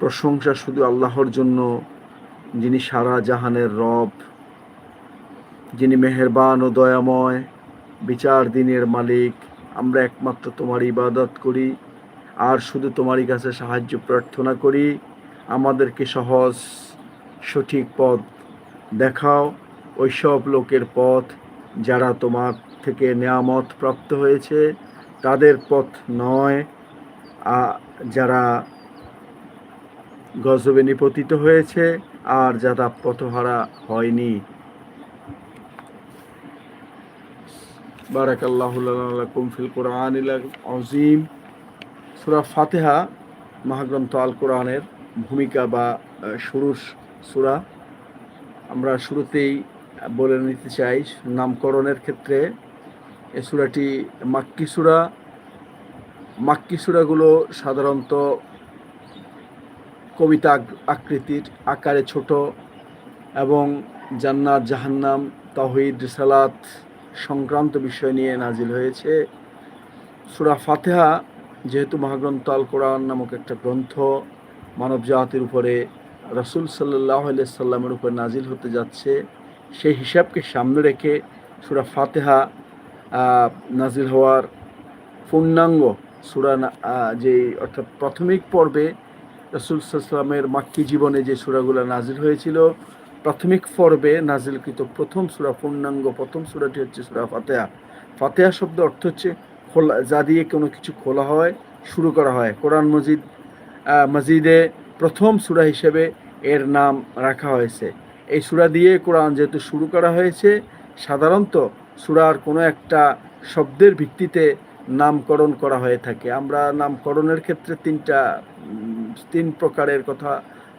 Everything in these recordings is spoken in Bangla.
প্রশংসা শুধু আল্লাহর জন্য, যিনি সারা জাহানের রব, যিনি মেহেরবান ও দয়াময়, বিচার দিনের মালিক। আমরা একমাত্র তোমার ইবাদত করি, আর শুধু তোমারই কাছে সাহায্য প্রার্থনা করি। আমাদেরকে সহজ, সঠিক পথ দেখাও, ওইসব লোকের পথ যারা তোমার থেকে নেয়ামত প্রাপ্ত হয়েছে, তাদের পথ নয় যারা গজবে নিপতিত হয়েছে, আর যারা পথহারা হয়নি। বারাকাল্লাহুল্লাকুম ফিল কোরআন আজিম সুরা ফাতেহা, মহাগ্রন্থ আল কোরআনের ভূমিকা বা শুরুর সুরা। আমরা শুরুতেই বলে নিতে চাই, নামকরণের ক্ষেত্রে এ সুরাটি মাক্কি সুরা। মাক্কি সুরাগুলো সাধারণত কবিতা আকৃতির আকারে ছোট এবং জান্নাত, জাহান্নাম, তাহিদ সালাত সংক্রান্ত বিষয় নিয়ে নাজিল হয়েছে। সুরা ফাতেহা যেহেতু মহাগ্রন্থ আল কোরআন নামক একটা গ্রন্থ, মানব জাতির উপরে রসুল সাল্লাহ সাল্লামের উপর নাজিল হতে যাচ্ছে, সেই হিসাবকে সামনে রেখে সুরা ফাতেহা নাজিল হওয়ার পূর্ণাঙ্গ সুরা যে অর্থাৎ প্রাথমিক পর্বে রসুল মাক্কি জীবনে যে সুরাগুলো নাজিল হয়েছিল, প্রাথমিক পর্বে নাজিলকৃত প্রথম সুরা পূর্ণাঙ্গ, প্রথম সুরাটি হচ্ছে সুরা ফাতেহা। ফাতেহা শব্দ অর্থ হচ্ছে খোলা, যা দিয়ে কোনো কিছু খোলা হয়, শুরু করা হয়। কোরআন মজিদ মজিদে প্রথম সুরা হিসেবে এর নাম রাখা হয়েছে। এই সুরা দিয়ে কোরআন যেহেতু শুরু করা হয়েছে, সাধারণত সুরার কোনো একটা শব্দের ভিত্তিতে নামকরণ করা হয়ে থাকে। আমরা নামকরণের ক্ষেত্রে তিনটা, তিন প্রকারের কথা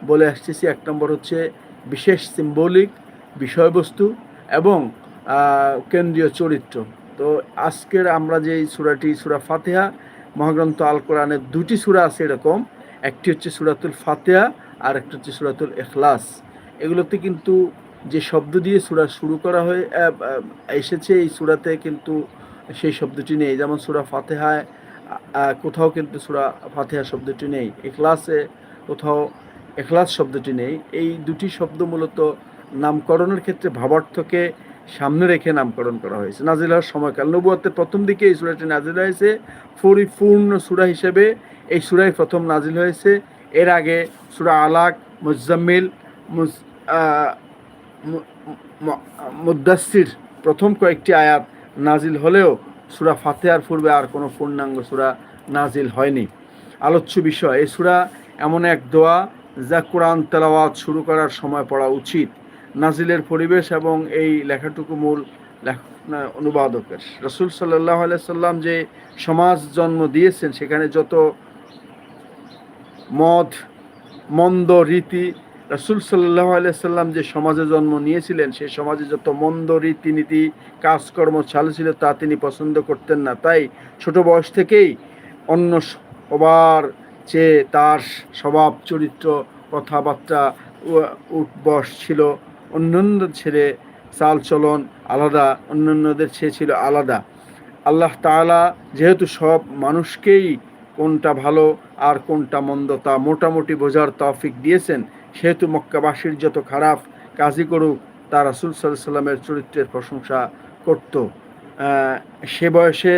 বলে আসতেছি। এক নম্বর হচ্ছে বিশেষ সিম্বলিক বিষয়বস্তু এবং কেন্দ্রীয় চরিত্র। তো আজকের আমরা যে সুরাটি, সুরা ফাতেহা, মহাগ্রন্থ আল কোরআনের দুটি সুরা আছে এরকম। একটি হচ্ছে সুরাতুল ফাতেহা, আর একটি হচ্ছে সুরাতুল এখলাস এগুলোতে কিন্তু যে শব্দ দিয়ে সুরা শুরু করা হয়ে এসেছে এই সুরাতে কিন্তু সেই শব্দটি নেই। যেমন সুরা ফাতেহায় কোথাও কিন্তু সুরা ফাতেহা শব্দটি নেই। এখলাসে কোথাও এখলাস শব্দটি নেই। এই দুটি শব্দ মূলত নামকরণের ক্ষেত্রে ভাবার্থকে সামনে রেখে নামকরণ করা হয়েছে। নাজিল হওয়ার সময়কাল। নবুয়াতের প্রথম দিকে এই সুরাটি নাজিল হয়েছে। পরিপূর্ণ সুরা হিসেবে এই সুরাই প্রথম নাজিল হয়েছে। এর আগে সুরা আলাক, মুজাম্মিল মুদাসির প্রথম কয়েকটি আয়াত নাজিল হলেও সুরা ফাতেহার পূর্বে আর কোনো পূর্ণাঙ্গ সুরা নাজিল হয়নি। আলোচ্য বিষয়, এই সুরা এমন এক দোয়া যা কোরআন তেলাওয়াত শুরু করার সময় পড়া উচিত। নাজিলের পরিবেশ এবং এই লেখাটুকু মূল অনুবাদকের। রসুল সাল্লাহ সাল্লাম যে সমাজ জন্ম দিয়েছেন, সেখানে যত মদ, মন্দ রীতি রসুল সাল্লাহ সাল্লাম যে সমাজে জন্ম নিয়েছিলেন, সেই সমাজে যত মন্দ রীতিনীতি কাজকর্ম চালু ছিল তা তিনি পছন্দ করতেন না। তাই ছোট বয়স থেকেই অন্য সবার চেয়ে তার স্বভাব, চরিত্র, কথাবার্তা উঠবস ছিল অন্যান্য ছেড়ে চাল চলন আলাদা, অন্যান্যদের চেয়ে ছিল আলাদা। আল্লাহ তাআলা যেহেতু সব মানুষকেই কোনটা ভালো আর কোনটা মন্দ তা মোটামুটি বোঝার তৌফিক দিয়েছেন। সেহেতু মক্কাবাসীর যত খারাপ কাজই করুক, তা রাসুল সাল্লাহ সাল্লামের চরিত্রের প্রশংসা করত। সে বয়সে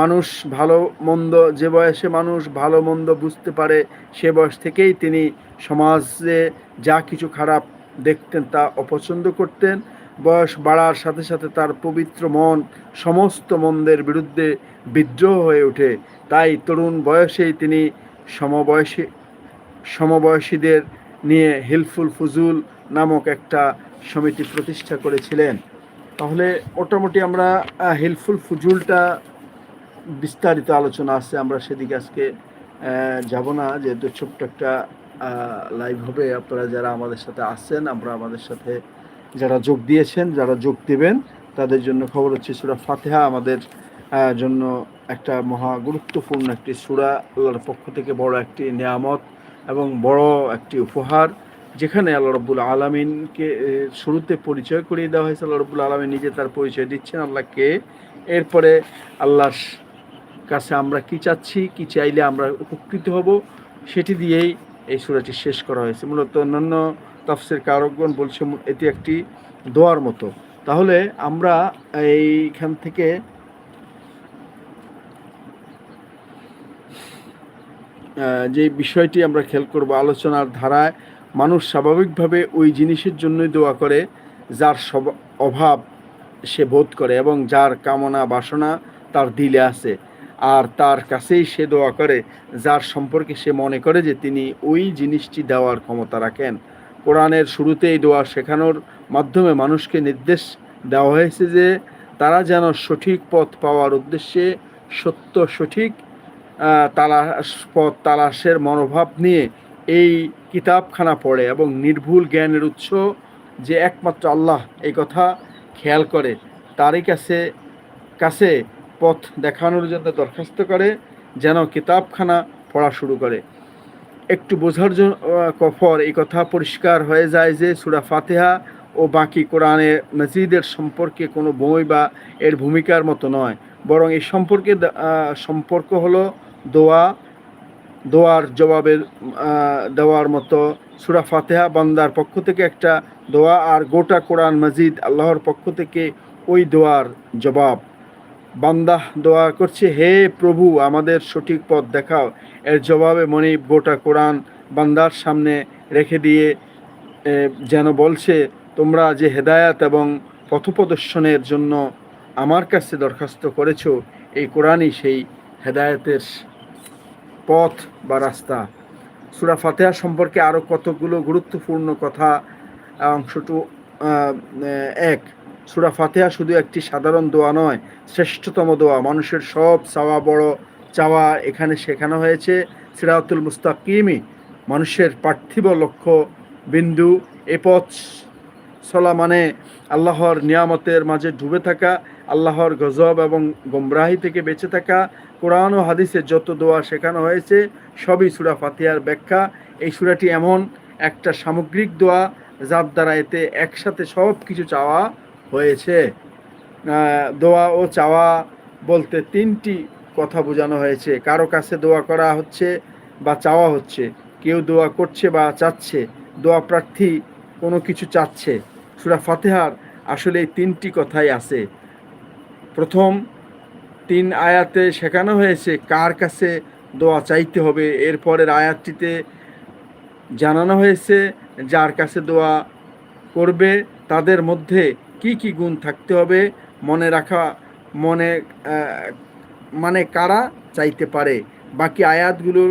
মানুষ ভালো মন্দ, যে বয়সে মানুষ ভালো মন্দ বুঝতে পারে, সে বয়স থেকেই তিনি সমাজে যা কিছু খারাপ দেখতেন তা অপছন্দ করতেন। বয়স বাড়ার সাথে সাথে তার পবিত্র মন সমস্ত মন্দের বিরুদ্ধে বিদ্রোহ হয়ে ওঠে। তাই তরুণ বয়সেই তিনি সমবয়সী, সমবয়সীদের নিয়ে হিলফুল ফুজুল নামক একটা সমিতি প্রতিষ্ঠা করেছিলেন। তাহলে মোটামুটি আমরা আহ, হিলফুল ফুজুলটা বিস্তারিত আলোচনা আছে আমরা সেদিকে আজকে যাব না। যেহেতু ছোট্ট একটা লাইভ হবে আপনারা যারা আমাদের সাথে আসছেন আমরা আমাদের সাথে যারা যোগ দিয়েছেন যারা যোগ দেবেন তাদের জন্য খবর হচ্ছে সুরা ফাতেহা। আমাদের জন্য একটা মহা গুরুত্বপূর্ণ একটি সুরা পক্ষ থেকে বড় একটি নিয়ামত। এবং বড় একটি উপহার যেখানে আল্লাহ রব্বুল আলমিনকে শুরুতে পরিচয় করিয়ে দেওয়া হয়েছে। আল্লাহ রব্বুল আলমিন নিজে তার পরিচয় দিচ্ছেন আল্লাহকে। এরপরে আল্লাহর কাছে আমরা কি চাচ্ছি, কি চাইলে আমরা উপকৃত হব, সেটি দিয়েই এই সূরাটি শেষ করা হয়েছে। মূলত অন্যান্য তাফসির কারকগণ বলছে, এটি একটি দোয়ার মতো। তাহলে আমরা এইখান থেকে যে বিষয়টি আমরা খেয়াল করব আলোচনার ধারায়, মানুষ স্বাভাবিকভাবে ওই জিনিসের জন্যই দোয়া করে যার সব অভাব সে বোধ করে এবং যার কামনা বাসনা তার দিলে আছে। আর তার কাছেই সে দোয়া করে, যার সম্পর্কে সে মনে করে যে তিনি ওই জিনিসটি দেওয়ার ক্ষমতা রাখেন। কোরআনের শুরুতেই দোয়া শেখানোর মাধ্যমে মানুষকে নির্দেশ দেওয়া হয়েছে যে তারা যেন সঠিক পথ পাওয়ার উদ্দেশ্যে সত্য সঠিক তালাশ পথ, তালাশের মনোভাব নিয়ে এই কিতাবখানা পড়ে এবং নির্ভুল জ্ঞানের উৎস যে একমাত্র আল্লাহ এই কথা খেয়াল করে, তারই কাছে কাছে পথ দেখানোর জন্য দরখাস্ত করে, যেন কিতাবখানা পড়া শুরু করে। একটু বোঝার জন্য কফর এই কথা পরিষ্কার হয়ে যায় যে সুরা ফাতেহা ও বাকি কোরআনে মসজিদের সম্পর্কে কোনো বই বা এর ভূমিকার মতো নয়। বরং এই সম্পর্কে সম্পর্ক হলো দোয়া, দোয়ার জবাবের দেওয়ার মতো। সুরা ফাতেহা বান্দার পক্ষ থেকে একটা দোয়া আর গোটা কোরআন মজিদ আল্লাহর পক্ষ থেকে ওই দোয়ার জবাব। বান্দা দোয়া করছে, হে প্রভু, আমাদের সঠিক পথ দেখাও। এর জবাবে মনিব গোটা কোরআন বান্দার সামনে রেখে দিয়ে যেন বলছে, তোমরা যে হেদায়াত এবং পথপ্রদর্শনের জন্য আমার কাছে দরখাস্ত করেছ, এই কোরআনই সেই হেদায়তের পথ বা রাস্তা। সুরা ফাতেহা সম্পর্কে আরও কতগুলো গুরুত্বপূর্ণ কথা অংশটু এক। সুরা ফাতেহা শুধু একটি সাধারণ দোয়া নয়, শ্রেষ্ঠতম দোয়া। মানুষের সব চাওয়া, বড় চাওয়া এখানে শেখানো হয়েছে সিরাতুল মুস্তাকিমি। মানুষের পার্থিব লক্ষ্য বিন্দু, এ পথ চলা মানে আল্লাহর নিয়ামতের মাঝে ডুবে থাকা আল্লাহর গজব এবং গোমরাহি থেকে বেঁচে থাকা কোরআন ও হাদিসে যত দোয়া শেখানো হয়েছে, সবই সুরা ফাতিহার ব্যাখ্যা। এই সুরাটি এমন একটা সামগ্রিক দোয়া, যার দ্বারা এতে একসাথে সব কিছু চাওয়া হয়েছে। দোয়া ও চাওয়া বলতে তিনটি কথা বোঝানো হয়েছে। কারও কাছে দোয়া করা হচ্ছে বা চাওয়া হচ্ছে, কেউ দোয়া করছে বা চাচ্ছে, দোয়া প্রার্থী কোনো কিছু চাচ্ছে। সুরা ফাতেহার আসলে এই তিনটি কথাই আছে। প্রথম তিন আয়াতে শেখানো হয়েছে কার কাছে দোয়া চাইতে হবে। এরপরের আয়াতটিতে জানানো হয়েছে যার কাছে দোয়া করবে তাদের মধ্যে কি কি গুণ থাকতে হবে মনে রাখা, মনে মানে কারা চাইতে পারে। বাকি আয়াতগুলো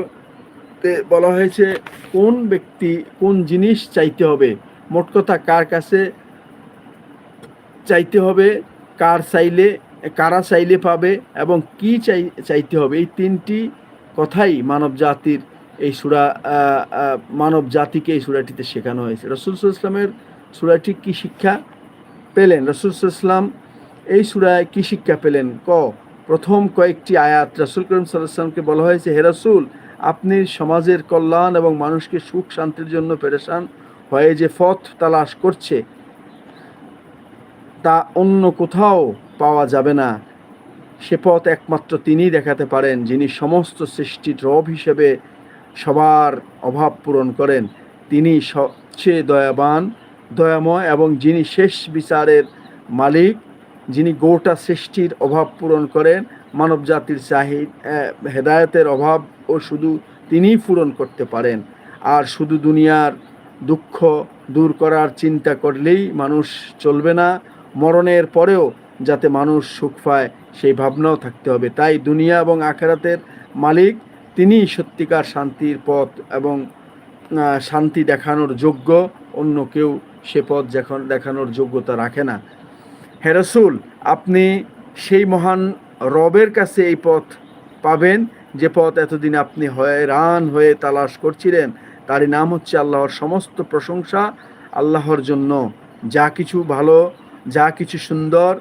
তে বলা হয়েছে কোন ব্যক্তি, কোন জিনিস চাইতে হবে। মোট কথা কার কাছে চাইতে হবে, কার চাইলে কারা চাইলে পাবে এবং কি চাই চাইতে হবে? এই তিনটি কথাই মানব জাতির এই সুরা মানব জাতিকে এই সুরাটিতে শেখানো হয়েছে। রসুল ইসলামের সুরাটি কি শিক্ষা পেলেন? রসুল ইসলাম এই সুরায় কি শিক্ষা পেলেন? ক, প্রথম কয়েকটি আয়াত রসুল করিম সাল্লামকে বলা হয়েছে, হে রসুল, আপনি সমাজের কল্যাণ এবং মানুষকে সুখ শান্তির জন্য পেরেশান হয়ে যে পথ তালাশ করছে, তা অন্য কোথাও পাওয়া যাবে না। সে পথ একমাত্র তিনিই দেখাতে পারেন, যিনি সমস্ত সৃষ্টির রব হিসেবে সবার অভাব পূরণ করেন। তিনি সবচেয়ে দয়াবান, দয়াময় এবং যিনি শেষ বিচারের মালিক, যিনি গোটা সৃষ্টির অভাব পূরণ করেন মানব জাতির চাহিদ হেদায়তের অভাব ও শুধু তিনিই পূরণ করতে পারেন। আর শুধু দুনিয়ার দুঃখ দূর করার চিন্তা করলেই মানুষ চলবে না। মরণের পরেও যাতে মানুষ সুখ পায়, সেই ভাবনাও থাকতে হবে। তাই দুনিয়া এবং আখেরাতের মালিক তিনিই সত্যিকার শান্তির পথ এবং শান্তি দেখানোর যোগ্য। অন্য কেউ সে পথ যখন দেখানোর যোগ্যতা রাখে না। হে রসুল, আপনি সেই মহান রবের কাছে এই পথ পাবেন। যে পথ এতদিন আপনি হয়রান হয়ে তালাশ করছিলেন, তারই নাম হচ্ছে আল্লাহর সমস্ত প্রশংসা, আল্লাহর জন্য। যা কিছু ভালো, যা কিছু সুন্দর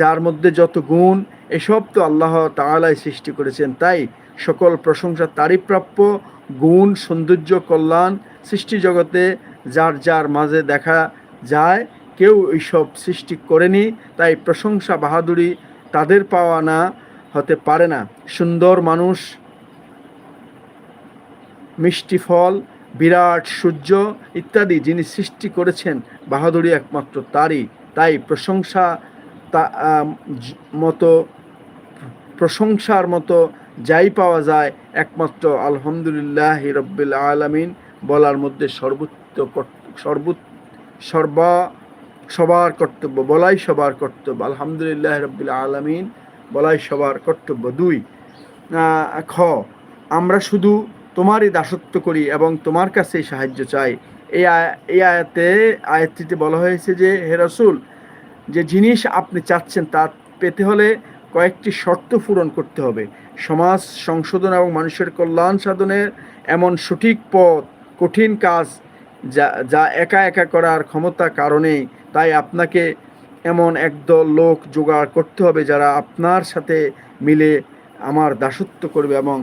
যার মধ্যে যত গুণ, এসব তো আল্লাহ তাআলাই সৃষ্টি করেছেন। তাই সকল প্রশংসা তারই প্রাপ্য, গুণ, সৌন্দর্য, কল্যাণ সৃষ্টি জগতে যার যার মাঝে দেখা যায়, কেউ এইসব সৃষ্টি করেনি, তাই প্রশংসা বাহাদুরি তাদের পাওয়া না, হতে পারে না। সুন্দর মানুষ, মিষ্টি ফল, বিরাট সূর্য ইত্যাদি যিনি সৃষ্টি করেছেন, বাহাদুরি একমাত্র তারই। তাই প্রশংসা তা মতো প্রশংসার মতো যাই পাওয়া যায়, একমাত্র আলহামদুলিল্লাহ রব্বিল আলামিন বলার মধ্যে সর্বোচ্চ সর্বোচ্চ, সর্বা, সবার কর্তব্য, বলাই সবার কর্তব্য, আলহামদুলিল্লাহ রব্বিল আলামিন বলাই সবার কর্তব্য। দুই খ, আমরা শুধু তোমারই দাসত্ব করি এবং তোমার কাছেই সাহায্য চাই। এই এই আয়াতে, আয়াতটিতে বলা হয়েছে যে, হে রসুল যে জিনিস আপনি চাচ্ছেন তা পেতে হলে কয়েকটি শর্ত পূরণ করতে হবে। সমাজ, সংশোধন এবং মানুষের কল্যাণ সাধনের এমন সঠিক পথ, কঠিন কাজ যা যা একা একা করার ক্ষমতা কারণে তাই আপনাকে এমন একদল লোক জোগাড় করতে হবে যারা আপনার সাথে মিলে আমার দাসত্ব করবে এবং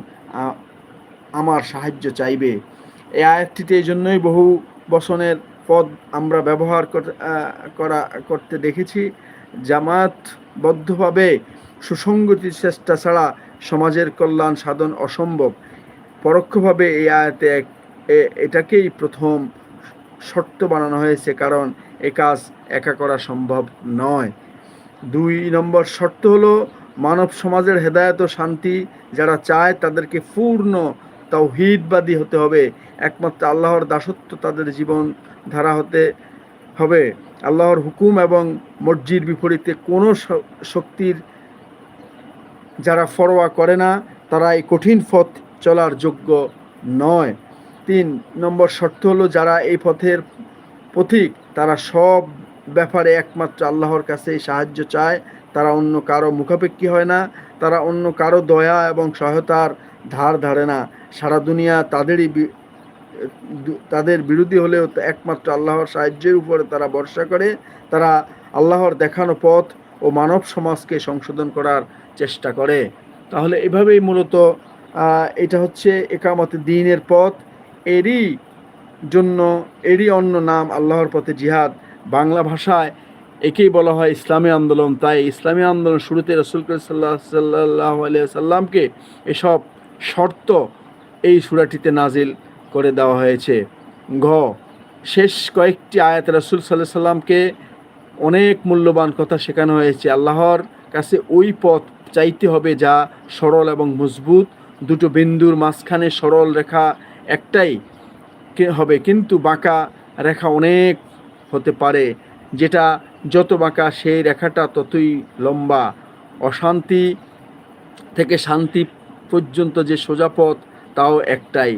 আমার সাহায্য চাইবে। এই আয়াতটিতে এই জন্যই বহু বসনের পদ আমরা ব্যবহার কর- করা, করতে দেখেছি। জামাতবদ্ধভাবে সুসংগতির চেষ্টা ছাড়া সমাজের কল্যাণ সাধন অসম্ভব। পরোক্ষভাবে এই আয়াতে এটাকেই প্রথম শর্ত বানানো হয়েছে, কারণ এ কাজ একা করা সম্ভব নয়। দুই নম্বর শর্ত হলো, মানব সমাজের হেদায়ত ও শান্তি যারা চায় তাদেরকে পূর্ণ তাও তাওহিদবাদী হতে হবে। একমাত্র আল্লাহর দাসত্ব তাদের জীবন ধারা হতে হবে। আল্লাহর হুকুম এবং মর্জির বিপরীতে কোনো শক্তির যারা ফরোয়া করে না তারা এই কঠিন পথ চলার যোগ্য নয়। তিন নম্বর শর্ত হলো, যারা এই পথের পথিক, তারা সব ব্যাপারে একমাত্র আল্লাহর কাছে সাহায্য চায়। তারা অন্য কারও মুখাপেক্ষী হয় না, তারা অন্য কারও দয়া এবং সহায়তার ধার ধারে না। সারা দুনিয়া তাদেরই তাদের বিরোধী হলেও একমাত্র আল্লাহর সাহায্যের উপরে তারা ভরসা করে, তারা আল্লাহর দেখানো পথ ও মানব সমাজকে সংশোধন করার চেষ্টা করে। তাহলে এভাবেই মূলত এটা হচ্ছে একামতে দিনের পথ। এরই জন্য, এরই অন্য নাম আল্লাহর পথে জিহাদ। বাংলা ভাষায় একেই বলা হয় ইসলামী আন্দোলন। তাই ইসলামী আন্দোলন শুরুতে রসুল সাল্লাহ সাল্লাহ সাল্লামকে এসব শর্ত এই সুরাটিতে নাজিল করে দেওয়া হয়েছে। ঘ, শেষ কয়েকটি আয়াত রসুল সাল্লাহ সাল্লামকে অনেক মূল্যবান কথা শেখানো হয়েছে। আল্লাহর কাছে ওই পথ চাইতে হবে যা সরল এবং মজবুত। দুটো বিন্দুর মাঝখানে সরল রেখা একটাই হবে, কিন্তু বাঁকা রেখা অনেক হতে পারে, যেটা যত বাঁকা সেই রেখাটা ততই লম্বা। অশান্তি থেকে শান্তি পর্যন্ত যে সোজা পথ, তাও একটাই।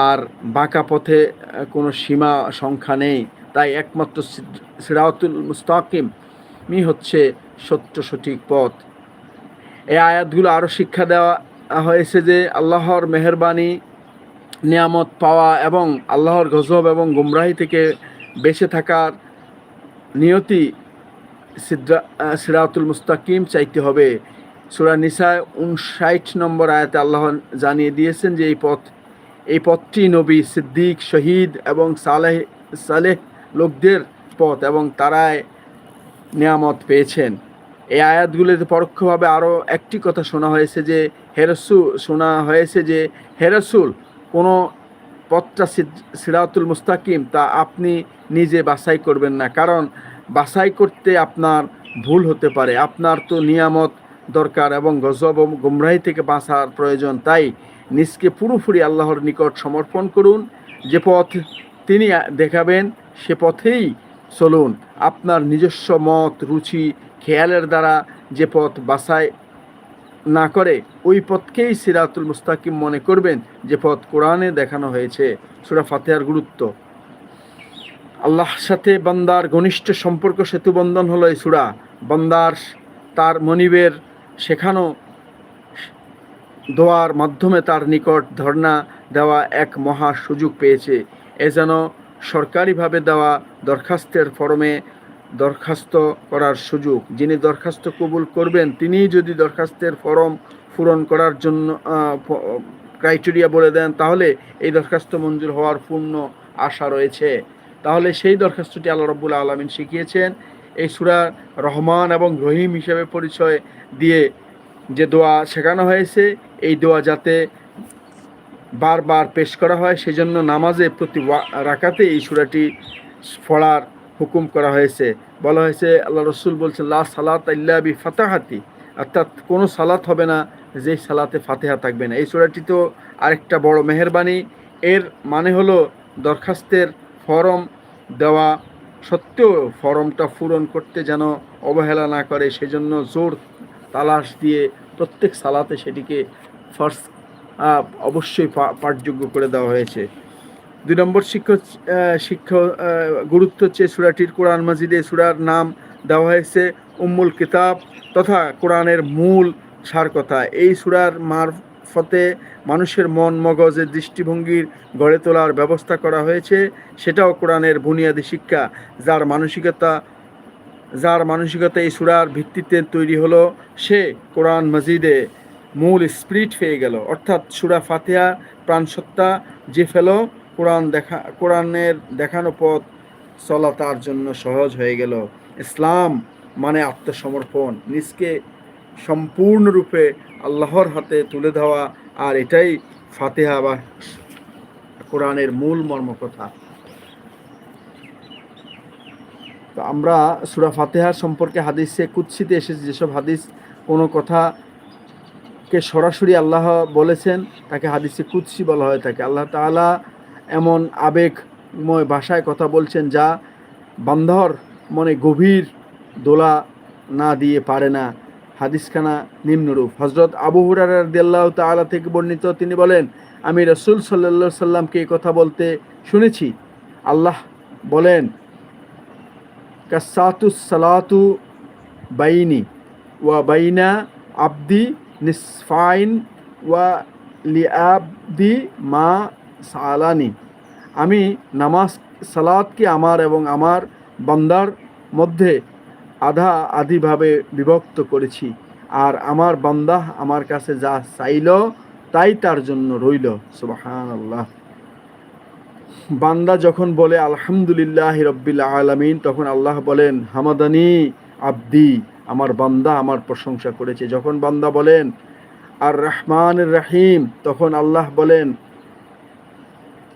আর বাঁকা পথে কোনো সীমা সংখ্যা নেই। তাই একমাত্র সিরাতুল মুস্তাকিমই হচ্ছে সত্য সঠিক পথ। এই আয়াতগুলো আরও শিক্ষা দেওয়া হয়েছে যে আল্লাহর মেহরবানি, নিয়ামত পাওয়া এবং আল্লাহর গজব এবং গুমরাহি থেকে বেঁচে থাকার নিয়তি সিরাতুল মুস্তাকিম চাইতে হবে। সুরা নিসায় উনষাট নম্বর আয়াতে আল্লাহ জানিয়ে দিয়েছেন যে এই পথ এই পথটি নবী সিদ্দিক, শহীদ এবং সালেহ সালেহ লোকদের পথ এবং তারাই নিয়ামত পেয়েছেন। এই আয়াতগুলিতে পরোক্ষভাবে আরও একটি কথা শোনা হয়েছে যে হেরসু শোনা হয়েছে যে হেরসুল কোনো পথটা সিরাতুল মুস্তাকিম তা আপনি নিজে বাছাই করবেন না। কারণ বাছাই করতে আপনার ভুল হতে পারে। আপনার তো নিয়ামত দরকার এবং গজব গুমরাহি থেকে বাঁচার প্রয়োজন। তাই নিজকে পুরোপুরি আল্লাহর নিকট সমর্পণ করুন। যে পথ তিনি দেখাবেন, সে পথেই চলুন। আপনার নিজস্ব মত, রুচি, খেয়ালের দ্বারা যে পথ বাছাই না করে, ওই পথকেই সিরাতুল মুস্তাকিম মনে করবেন যে পথ কোরআনে দেখানো হয়েছে। সুরা ফাতেহার গুরুত্ব। আল্লাহর সাথে বান্দার ঘনিষ্ঠ সম্পর্ক সেতুবন্ধন হলো এই সুরা। বান্দার তার মনিবের শেখানো দোয়ার মাধ্যমে তার নিকট ধর্ণা দেওয়া এক মহা সুযোগ পেয়েছে। এ যেন সরকারিভাবে দেওয়া দরখাস্তের ফরমে দরখাস্ত করার সুযোগ। যিনি দরখাস্ত কবুল করবেন, তিনিই যদি দরখাস্তের ফরম পূরণ করার জন্য ক্রাইটেরিয়া বলে দেন, তাহলে এই দরখাস্ত মঞ্জুর হওয়ার পূর্ণ আশা রয়েছে। তাহলে সেই দরখাস্তটি আল্লাহ রব্বুল আলমিন শিখিয়েছেন। এই সুরা রহমান এবং রহিম হিসেবে পরিচয় দিয়ে যে দোয়া শেখানো হয়েছে এই দোয়া যাতে বারবার পেশ করা হয়, সেজন্য নামাজে প্রতি রাকাতে এই সুরাটি পড়ার হুকুম করা হয়েছে। বলা হয়েছে, আল্লাহ রসুল বলছে লা সালাত ইল্লা বি ফাতাহাতি অর্থাৎ কোনো সালাত হবে না যে সালাতে ফাতেহা থাকবে না। এই সুরাটি তো আরেকটা বড় মেহরবানি। এর মানে হলো দরখাস্তের ফরম দেওয়া সত্ত্বেও ফরমটা পূরণ করতে যেন অবহেলা না করে, সেজন্য জোর তালাশ দিয়ে প্রত্যেক সালাতে সেটিকে ফার্স্ট অবশ্যই পাঠযোগ্য করে দেওয়া হয়েছে। দুই নম্বর শিক্ষক শিক্ষা গুরুত্ব হচ্ছে সুরাটির কোরআন মাজিদে সুরার নাম দেওয়া হয়েছে, উম্মুল কিতাব তথা কোরআনের মূল সার কথা। এই সুরার মারফতে মানুষের মন মগজের দৃষ্টিভঙ্গির গড়ে তোলার ব্যবস্থা করা হয়েছে, সেটাও কোরআনের বুনিয়াদী শিক্ষা। যার মানসিকতা যার মানসিকতা এই সুরার ভিত্তিতে তৈরি হলো, সে কোরআন মজিদে মূল স্পিরিট পেয়ে গেল। অর্থাৎ সুরা ফাতিহা, প্রাণসত্তা যে ফেলো, কোরআন দেখা, কোরআনের দেখানো পথ চলা তার জন্য সহজ হয়ে গেল। ইসলাম মানে আত্মসমর্পণ, নিজকে সম্পূর্ণরূপে আল্লাহর হাতে তুলে দেওয়া, আর এটাই ফাতেহা বা কোরআনের মূল মর্মকথা। তো আমরা সুরা ফাতেহার সম্পর্কে হাদিসে কুৎসিতে এসেছি, যেসব হাদিস কোনো কথাকে সরাসরি আল্লাহ বলেছেন, তাকে হাদিসে কুৎসি বলা হয়ে থাকে আল্লাহ তাআলা এমন আবেগময় ভাষায় কথা বলছেন যা বান্ধর মনে গভীর দোলা না দিয়ে পারে না। হাদিসখানা নিম্নরূপ। হজরত আবু হুরার তাআলা থেকে বর্ণিত, তিনি বলেন, আমি রসুল সাল্লা সাল্লামকে এই কথা বলতে শুনেছি। আল্লাহ বলেন কাসাতু সালাতু বাইনি ওয়া বাইনা আবদি নিসফাইন ওয়া লিআবদি মা সালানি আমি নামাজ সালাতকে আমার এবং আমার বান্দার মধ্যে আধা আধিভাবে বিভক্ত করেছি? আর আমার বান্দা আমার কাছে যা চাইল, তাই তার জন্য রইল। সুবাহান আল্লাহ বান্দা যখন বলে, আলহামদুলিল্লাহ রব্বিল আলামিন তখন আল্লাহ বলেন, হামাদানি আব্দি। আমার বান্দা আমার প্রশংসা করেছে। যখন বান্দা বলেন, আর রহমান রাহিম তখন আল্লাহ বলেন,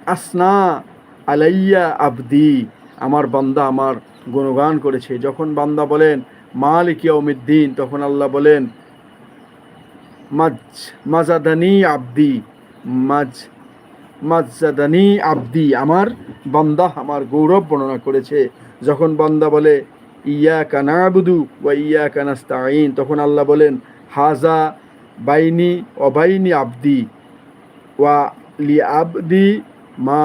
আসনা আলাইয়া আবদি আমার বান্দা আমার গুণগান করেছে। যখন বান্দা বলেন, মালিক ইয়াউমিদ্দিন তখন আল্লাহ বলেন, মাজ, মাজাদানি আবদি মাজ, মাজাদানি আবদি, আমার বান্দা আমার গৌরব বর্ণনা করেছে। যখন বান্দা বলে ইয়া কানাবুদু ওয়া ইয়া কানাস্তাইন তখন আল্লাহ বলেন হাজা বাইনি অবাইনি আবদি ওয়া লি আবদি মা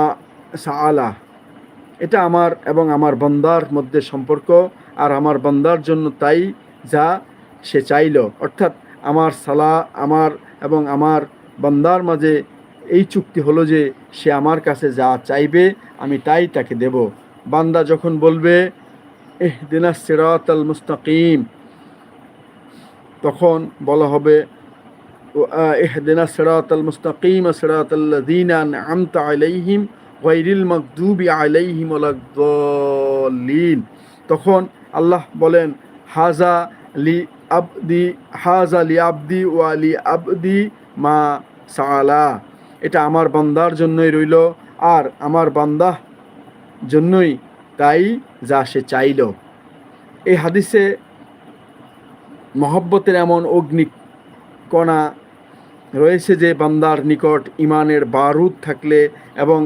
সাআলা। এটা আমার এবং আমার বান্দার মধ্যে সম্পর্ক, আর আমার বান্দার জন্য তাই যা সে চাইল। অর্থাৎ আমার সালা আমার এবং আমার বান্দার মাঝে এই চুক্তি হলো যে সে আমার কাছে যা চাইবে, আমি তাই তাকে দেব। বান্দা যখন বলবে ইহদিনা সিরাত আল মুস্তাকিম। তখন বলা হবে ইহদিনা সিরাত আল মুস্তাকিম সিরাত আল্লাযীনা আনআমতা আলাইহিম গায়রিল মাগদুবি আলাইহিম ওয়ালাদ-দাল্লিন তখন আল্লাহ বলেন হাজা লি আবদি হাজা লি আবদি ওয়ালি আবদি মা সালা এটা আমার বান্দার জন্যই রইল, আর আমার বান্দা জন্যই তাই যা সে চাইল। এই হাদিসে মহব্বতের এমন অগ্নি কণা রয়েছে যে বান্দার নিকট ইমানের বারুদ থাকলে এবং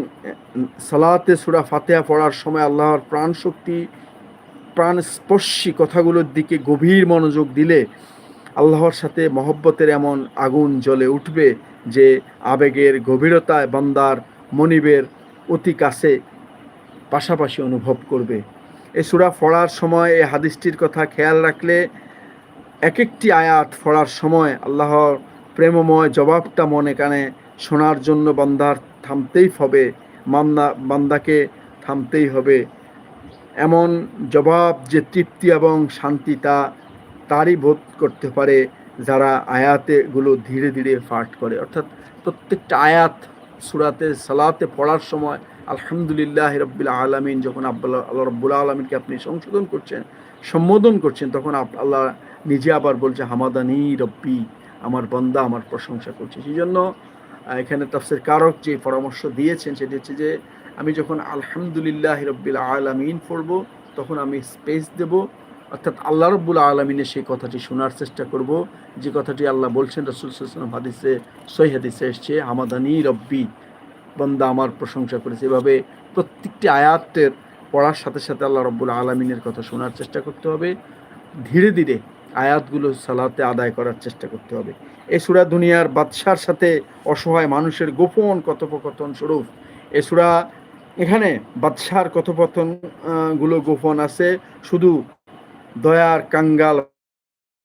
সালাতে সুরা ফাতেহা পড়ার সময় আল্লাহর প্রাণ শক্তি প্রাণস্পর্শী কথাগুলোর দিকে গভীর মনোযোগ দিলে আল্লাহর সাথে মহব্বতের এমন আগুন জ্বলে উঠবে যে আবেগের গভীরতায় বান্দার মনিবের অতি কাছে পাশাপাশি অনুভব করবে। এ সুরা পড়ার সময়, এই হাদিসটির কথা খেয়াল রাখলে এক একটি আয়াত পড়ার সময় আল্লাহর প্রেমময় জবাবটা মনে কানে শোনার জন্য বান্দার থামতেই হবে মান্দা বান্দাকে থামতেই হবে। এমন জবাব যে তৃপ্তি এবং শান্তি তা তারই বোধ করতে পারে যারা আয়াতেগুলো ধীরে ধীরে পাঠ করে। অর্থাৎ প্রত্যেকটা আয়াত সুরাতে সালাতে পড়ার সময় আলহামদুলিল্লাহ রব্বিল আলমিন, যখন আব্বাল্লাহ আল্লাহ রব্বুল আলমিনকে আপনি সংশোধন করছেন, সম্বোধন করছেন, তখন আল্লাহ নিজে আবার বলছে, হামাদানি রব্বি, আমার বন্দা আমার প্রশংসা করছে। সেই জন্য এখানে তাফসের কারক যে পরামর্শ দিয়েছেন, সেটি হচ্ছে যে, আমি যখন আলহামদুলিল্লাহ রব্বিল আলমিন পড়ব, তখন আমি স্পেস দেব, অর্থাৎ আল্লাহ রব্বুল আলমিনের সেই কথাটি শোনার চেষ্টা করব। যে কথাটি আল্লাহ বলছেন, রসুল হাদিসে হাদিসে এসছে, হামাদানি রব্বি বন্দা আমার প্রশংসা করেছে। এভাবে প্রত্যেকটি আয়াতের পড়ার সাথে সাথে আল্লাহ রব্বুল আলমিনের কথা শোনার চেষ্টা করতে হবে। ধীরে ধীরে আয়াতগুলো সালাতে আদায় করার চেষ্টা করতে হবে। এ সুরা দুনিয়ার বাদশার সাথে অসহায় মানুষের গোপন কথোপকথন স্বরূপ। এ সুরা এখানে বাদশার কথোপকথনগুলো গোপন আছে। শুধু দয়ার কাঙ্গাল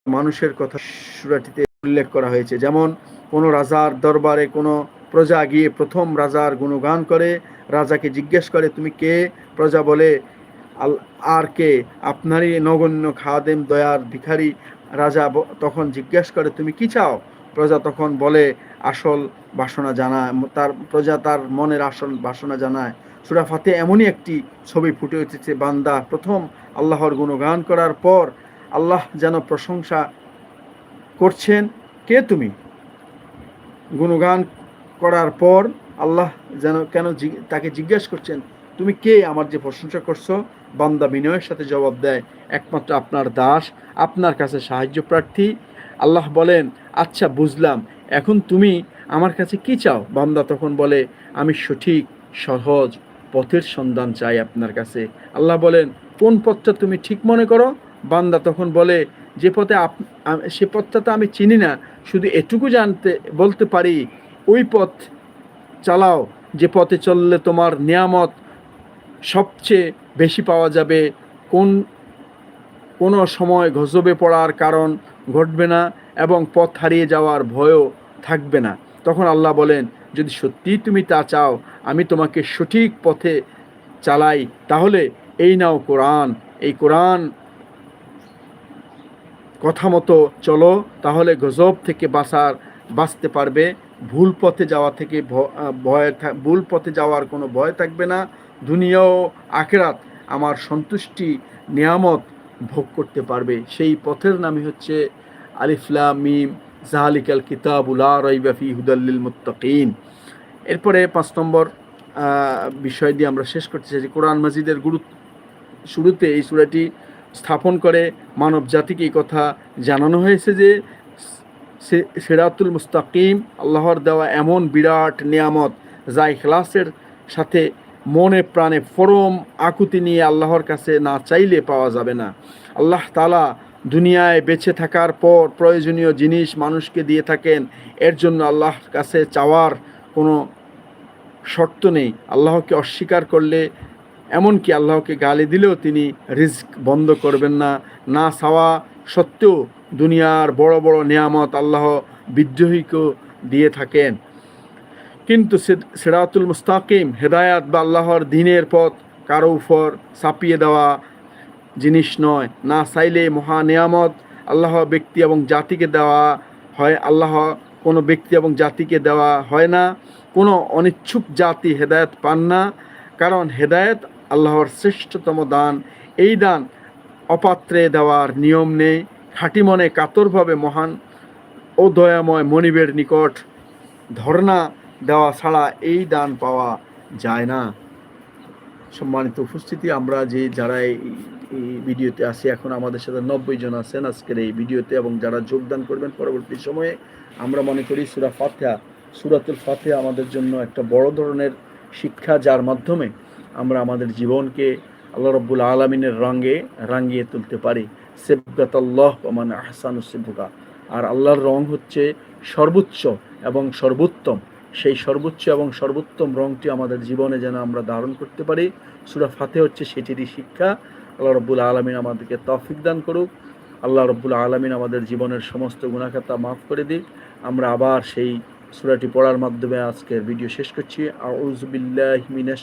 মানুষের কথা সুরাটিতে উল্লেখ করা হয়েছে। যেমন কোনো রাজার দরবারে কোনো প্রজা গিয়ে প্রথম রাজার গুণগান করে, রাজাকে জিজ্ঞেস করে, তুমি কে? প্রজা বলে, আল, আর কে? আপনারই নগণ্য খাদেম দয়ার ভিখারি। রাজা তখন জিজ্ঞেস করে, তুমি কি চাও? প্রজা তখন বলে, আসল বাসনা জানায় তার, প্রজা তার মনের আসল বাসনা জানায়। সুরাফাতে এমনই একটি ছবি ফুটে উঠেছে, বান্দা প্রথম আল্লাহর গুণগান করার পর আল্লাহ যেন প্রশংসা করছেন, কে তুমি? গুণগান করার পর আল্লাহ যেন, কেন তাকে জিজ্ঞেস করছেন, তুমি কে? আমার যে প্রশংসা করছ। বান্দা বিনয়ের সাথে জবাব দেয়, একমাত্র আপনার দাস, আপনার কাছে সাহায্য প্রার্থী। আল্লাহ বলেন আচ্ছা বুঝলাম। এখন তুমি আমার কাছে কি চাও? বান্দা তখন বলে, আমি সঠিক, সহজ পথের সন্ধান চাই আপনার কাছে। আল্লাহ বলেন, কোন পথটা তুমি ঠিক মনে করো? বান্দা তখন বলে, যে পথে আপ সে পথটা তো আমি চিনি না, শুধু এটুকু জানতে, বলতে পারি। ওই পথ চালাও, যে পথে চললে তোমার নিয়ামত সবচেয়ে বেশি পাওয়া যাবে। কোন, কোনো সময় গজবে পড়ার কারণ ঘটবে না এবং পথ হারিয়ে যাওয়ার ভয়ও থাকবে না। তখন আল্লাহ বলেন, যদি সত্যিই তুমি তা চাও, আমি তোমাকে সঠিক পথে চালাই। তাহলে এই নাও কোরআন। এই কোরআন কথা মতো চলো, তাহলে গজব থেকে বাঁচার, বাঁচতে পারবে। ভুল পথে যাওয়া থেকে ভয় ভুল পথে যাওয়ার কোনো ভয় থাকবে না। দুনিয়া ও আখেরাত আমার সন্তুষ্টি, নিয়ামত ভোগ করতে পারবে। সেই পথের নামই হচ্ছে আলিফলা মিম জাহালিকাল কিতাবুলা রইবাফি হুদাল্লিল মুত্তাকিন। এরপরে পাঁচ নম্বর বিষয় দিয়ে আমরা শেষ করতে চাই কোরআন মাজিদের গুরুত্ব শুরুতে এই সুরাটি স্থাপন করে মানব জাতিকে এই কথা জানানো হয়েছে যে সেরাতুল মুস্তাকিম, আল্লাহর দেওয়া এমন বিরাট নিয়ামত যা ইখলাসের সাথে মনে প্রাণে ফরম আকুতি নিয়ে আল্লাহর কাছে না চাইলে পাওয়া যাবে না। আল্লাহ তালা দুনিয়ায় বেঁচে থাকার পর প্রয়োজনীয় জিনিস মানুষকে দিয়ে থাকেন। এর জন্য আল্লাহর কাছে চাওয়ার কোনো শর্ত নেই। আল্লাহকে অস্বীকার করলে এমনকি আল্লাহকে গালি দিলেও তিনি রিস্ক বন্ধ করবেন না। না চাওয়া সত্ত্বেও দুনিয়ার বড় বড় নিয়ামত আল্লাহ বিদ্রোহীকেও দিয়ে থাকেন। কিন্তু সেরাতুল মুস্তাকিম, হেদায়াত বা আল্লাহর দিনের পথ কারও উপর চাপিয়ে দেওয়া জিনিস নয়। না চাইলে মহা নিয়ামত আল্লাহ ব্যক্তি এবং জাতিকে দেওয়া হয়, আল্লাহ কোনো ব্যক্তি এবং জাতিকে দেওয়া হয় না। কোনো অনিচ্ছুক জাতি হেদায়ত পান না, কারণ হেদায়ত আল্লাহর শ্রেষ্ঠতম দান। এই দান অপাত্রে দেওয়ার নিয়ম নেই। খাঁটি মনে কাতরভাবে মহান ও দয়াময় মনিবের নিকট ধর্ণা দেওয়া ছাড়া এই দান পাওয়া যায় না। সম্মানিত উপস্থিতি, আমরা যে যারা এই ভিডিওতে আছি, এখন আমাদের সাথে নব্বই জন আছেন আজকের এই ভিডিওতে, এবং যারা যোগদান করবেন পরবর্তী সময়ে, আমরা মনে করি সুরা ফাতেহা, সুরাতুল ফাতেহা আমাদের জন্য একটা বড় ধরনের শিক্ষা, যার মাধ্যমে আমরা আমাদের জীবনকে আল্লাহ রব্বুল আলমিনের রঙে রাঙিয়ে তুলতে পারি। সেবগাত আল্লাহ মানে আহসানুসিবুকা আর আল্লাহর রং হচ্ছে সর্বোচ্চ এবং সর্বোত্তম। সেই সর্বোচ্চ এবং সর্বোত্তম রংটি আমাদের জীবনে যেন আমরা ধারণ করতে পারি। সুরা ফাতে হচ্ছে সেটিরই শিক্ষা। আল্লাহ রব্বুল আলমিন আমাদেরকে তফিক দান করুক। আল্লাহ রব্বুল আলমিন আমাদের জীবনের সমস্ত গুণাখাতা মাফ করে দিক। আমরা আবার সেই সুরাটি পড়ার মাধ্যমে আজকের ভিডিও শেষ করছি। আউজুবিল্লাহ মিনাশ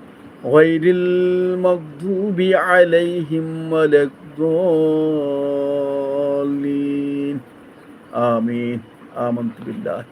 غير المغضوب عليهم ولا الضالين. آمين. آمنت بالله.